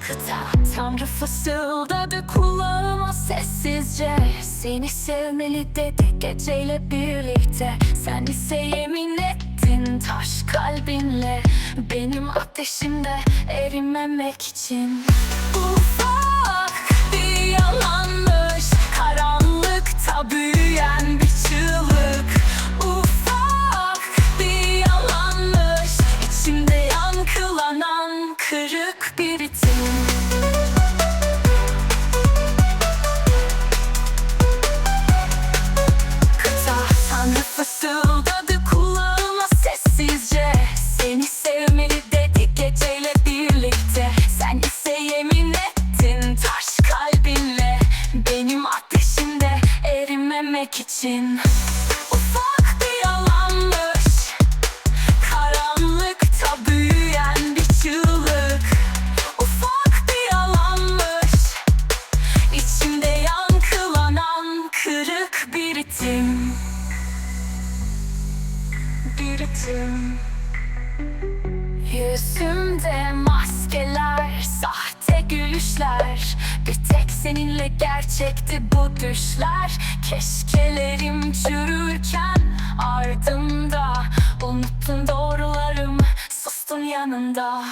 kıta. Tanrı fısıldadı kulağıma sessizce. Seni sevmeli dedi geceyle birlikte. Sen ise yemin ettin taş kalbinle. Benim ateşimde erimemek için. Ufak için. Ufak bir yalanmış Karanlıkta büyüyen bir çığlık. Ufak bir yalanmış İçimde yankılanan kırık bir ritim. Bir ritim. Yüzümde maskeler, sahte gülüşler. Bir tek seninle gerçekti bu düşler Keşkelerim çürürken ardımda Unuttun doğrularım, sustun yanında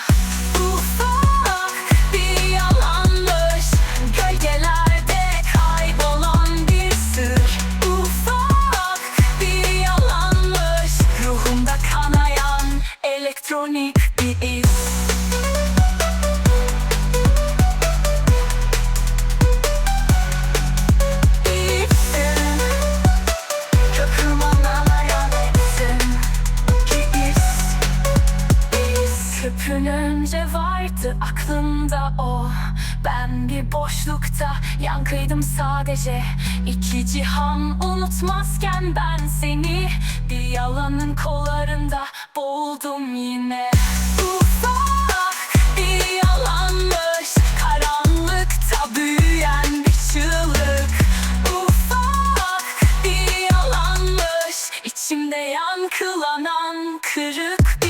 köpününce vardı aklımda o. Ben bir boşlukta yankıydım sadece. İki cihan unutmazken ben seni Bir yalanın kollarında boğuldum yine. İçimde yankılanan kırık bir